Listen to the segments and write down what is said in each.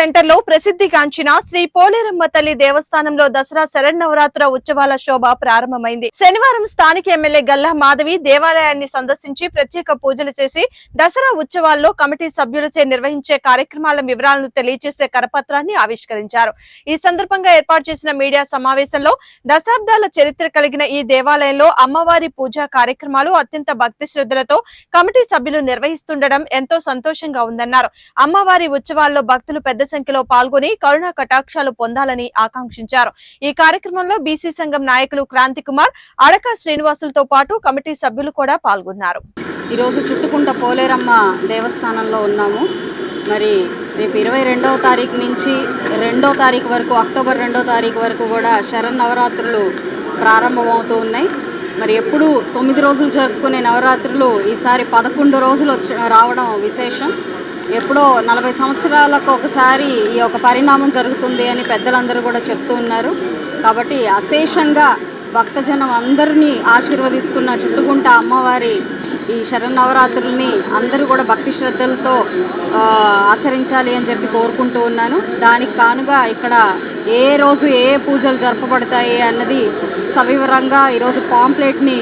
సెంటర్లో ప్రసిద్ధిగాంచిన శ్రీ పోలేరమ్మ తల్లి దేవస్థానంలో దసరా శరన్నవరాత్ర ఉత్సవాల శోభ ప్రారంభమైంది. శనివారం స్థానిక ఎమ్మెల్యే గల్లా మాధవి దేవాలయాన్ని సందర్శించి ప్రత్యేక పూజలు చేసి దసరా ఉత్సవాల్లో కమిటీ సభ్యులచే నిర్వహించే కార్యక్రమాల వివరాలను తెలియజేసే కరపత్రాన్ని ఆవిష్కరించారు. ఈ సందర్భంగా ఏర్పాటు చేసిన మీడియా సమావేశంలో దశాబ్దాల చరిత్ర కలిగిన ఈ దేవాలయంలో అమ్మవారి పూజా కార్యక్రమాలు అత్యంత భక్తి శ్రద్ధలతో కమిటీ సభ్యులు నిర్వహిస్తుండడం ఎంతో సంతోషంగా ఉందన్నారు. అమ్మవారి ఉత్సవాల్లో భక్తులు పెద్ద సంఖ్యలో పాల్గొని కరుణా కటాక్షాలు పొందాలని ఆకాంక్షించారు. ఈ కార్యక్రమంలో బీసీ సంఘం నాయకులు క్రాంతి కుమార్ అడక శ్రీనివాసులతో పాటు కమిటీ సభ్యులు కూడా పాల్గొన్నారు. ఈరోజు చుట్టుకుంట పోలేరమ్మ దేవస్థానంలో ఉన్నాము. మరి రేపు ఇరవై రెండవ తారీఖు నుంచి రెండో తారీఖు వరకు అక్టోబర్ రెండో తారీఖు వరకు కూడా శరన్నవరాత్రులు ప్రారంభమవుతూ ఉన్నాయి. మరి ఎప్పుడు తొమ్మిది రోజులు జరుపుకునే నవరాత్రులు ఈసారి పదకొండు రోజులు వచ్చి రావడం విశేషం. ఎప్పుడో నలభై సంవత్సరాలకు ఒకసారి ఈ యొక్క పరిణామం జరుగుతుంది అని పెద్దలందరూ కూడా చెప్తూ ఉన్నారు. కాబట్టి అశేషంగా భక్తజనం అందరినీ ఆశీర్వదిస్తున్న చుట్టుకుంట అమ్మవారి ఈ శరన్నవరాత్రుల్ని అందరూ కూడా భక్తి శ్రద్ధలతో ఆచరించాలి అని చెప్పి కోరుకుంటూ ఉన్నాను. దానికి కానుగా ఇక్కడ ఏ రోజు ఏ ఏ పూజలు జరపబడతాయి అన్నది సవివరంగా ఈరోజు పాంప్లెట్ని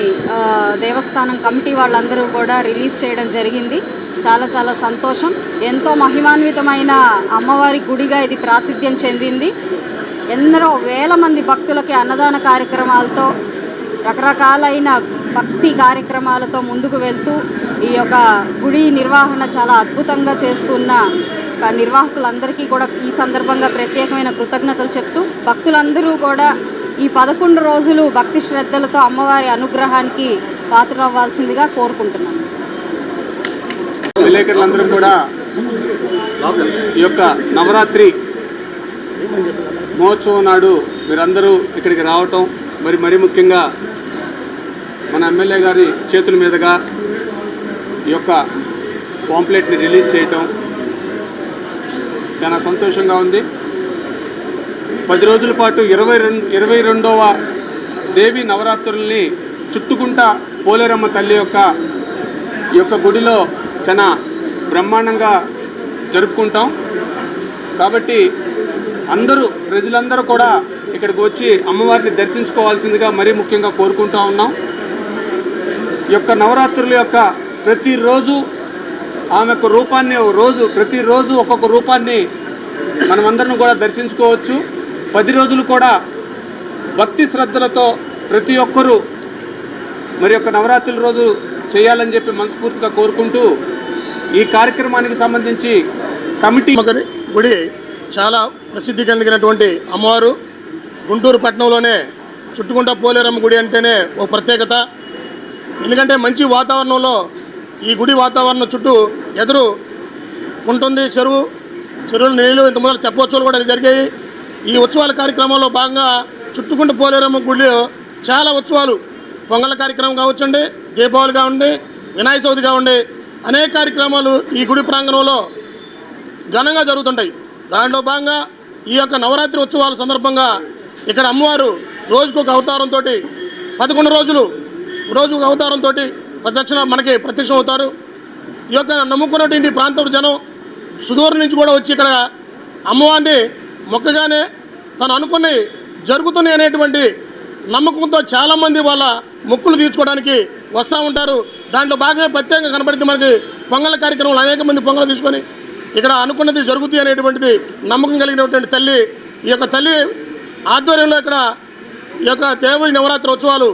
దేవస్థానం కమిటీ వాళ్ళందరూ కూడా రిలీజ్ చేయడం జరిగింది. చాలా చాలా సంతోషం. ఎంతో మహిమాన్వితమైన అమ్మవారి గుడిగా ఇది ప్రాసిద్ధ్యం చెందింది. ఎందరో వేల మంది భక్తులకి అన్నదాన కార్యక్రమాలతో రకరకాలైన భక్తి కార్యక్రమాలతో ముందుకు వెళ్తూ ఈ యొక్క గుడి నిర్వహణ చాలా అద్భుతంగా చేస్తున్న నిర్వాహకులందరికీ కూడా ఈ సందర్భంగా ప్రత్యేకమైన కృతజ్ఞతలు చెప్తూ భక్తులందరూ కూడా ఈ పదకొండు రోజులు భక్తి శ్రద్ధలతో అమ్మవారి అనుగ్రహానికి పాత్రవ్వాల్సిందిగా కోరుకుంటున్నాను విలేకరులందరూ కూడా ఈ యొక్క నవరాత్రి మహోత్సవం నాడు మీరందరూ ఇక్కడికి రావటం మరి మరీ ముఖ్యంగా మన ఎమ్మెల్యే గారి చేతుల మీదుగా ఈ యొక్క పాంప్లెట్ని రిలీజ్ చేయటం చాలా సంతోషంగా ఉంది. పది రోజుల పాటు ఇరవై రెండు ఇరవై రెండవ దేవి నవరాత్రుల్ని చుట్టుకుంటా పోలేరమ్మ తల్లి యొక్క ఈ యొక్క గుడిలో చాలా బ్రహ్మాండంగా జరుపుకుంటాం. కాబట్టి అందరూ ప్రజలందరూ కూడా ఇక్కడికి వచ్చి అమ్మవారిని దర్శించుకోవాల్సిందిగా మరీ ముఖ్యంగా కోరుకుంటా ఉన్నాం. యొక్క నవరాత్రుల యొక్క ప్రతిరోజు ఆమె యొక్క రూపాన్ని రోజు ప్రతిరోజు ఒక్కొక్క రూపాన్ని మనమందరం కూడా దర్శించుకోవచ్చు. పది రోజులు కూడా భక్తి శ్రద్ధలతో ప్రతి ఒక్కరూ మరి యొక్క నవరాత్రుల రోజు చేయాలని చెప్పి మనస్ఫూర్తిగా కోరుకుంటూ ఈ కార్యక్రమానికి సంబంధించి కమిటీ గుడి చాలా ప్రసిద్ధి కలిగినటువంటి అమ్మవారు. గుంటూరు పట్టణంలోనే చుట్టుకుంట పోలేరమ్మ గుడి అంటేనే ఓ ప్రత్యేకత. ఎందుకంటే మంచి వాతావరణంలో ఈ గుడి వాతావరణం చుట్టూ ఎదురు ఉంటుంది చెరువు చెరువులు నీళ్ళు ఇంత మొదలు చెప్పవచ్చు కూడా జరిగాయి. ఈ ఉత్సవాల కార్యక్రమంలో భాగంగా చుట్టుకుంట పోలేరమ్మ గుడిలో చాలా ఉత్సవాలు. పొంగల కార్యక్రమం కావచ్చండి దీపావళి కావండి వినాయక చవితి కావండి అనేక కార్యక్రమాలు ఈ గుడి ప్రాంగణంలో ఘనంగా జరుగుతుంటాయి. దానిలో భాగంగా ఈ యొక్క నవరాత్రి ఉత్సవాల సందర్భంగా ఇక్కడ అమ్మవారు రోజుకు ఒక అవతారంతో పదకొండు రోజులు రోజు ఒక అవతారంతో ప్రదక్షిణ మనకి ప్రత్యక్షం అవుతారు. ఈ యొక్క నమ్ముకున్నటువంటి ప్రాంతం జనం సుదూరం నుంచి కూడా వచ్చి ఇక్కడ అమ్మవారిని మొక్కగానే తను అనుకుని జరుగుతున్నాయి అనేటువంటి నమ్మకంతో చాలామంది వాళ్ళ మొక్కులు తీర్చుకోవడానికి వస్తూ ఉంటారు. దాంట్లో బాగా ప్రత్యేకంగా కనబడింది మనకి పొంగల కార్యక్రమాలు అనేక మంది పొంగలు తీసుకొని ఇక్కడ అనుకున్నది జరుగుతుంది అనేటువంటిది నమ్మకం కలిగినటువంటి తల్లి ఈ యొక్క తల్లి ఆధ్వర్యంలో ఇక్కడ ఈ యొక్క దేవి నవరాత్రి ఉత్సవాలు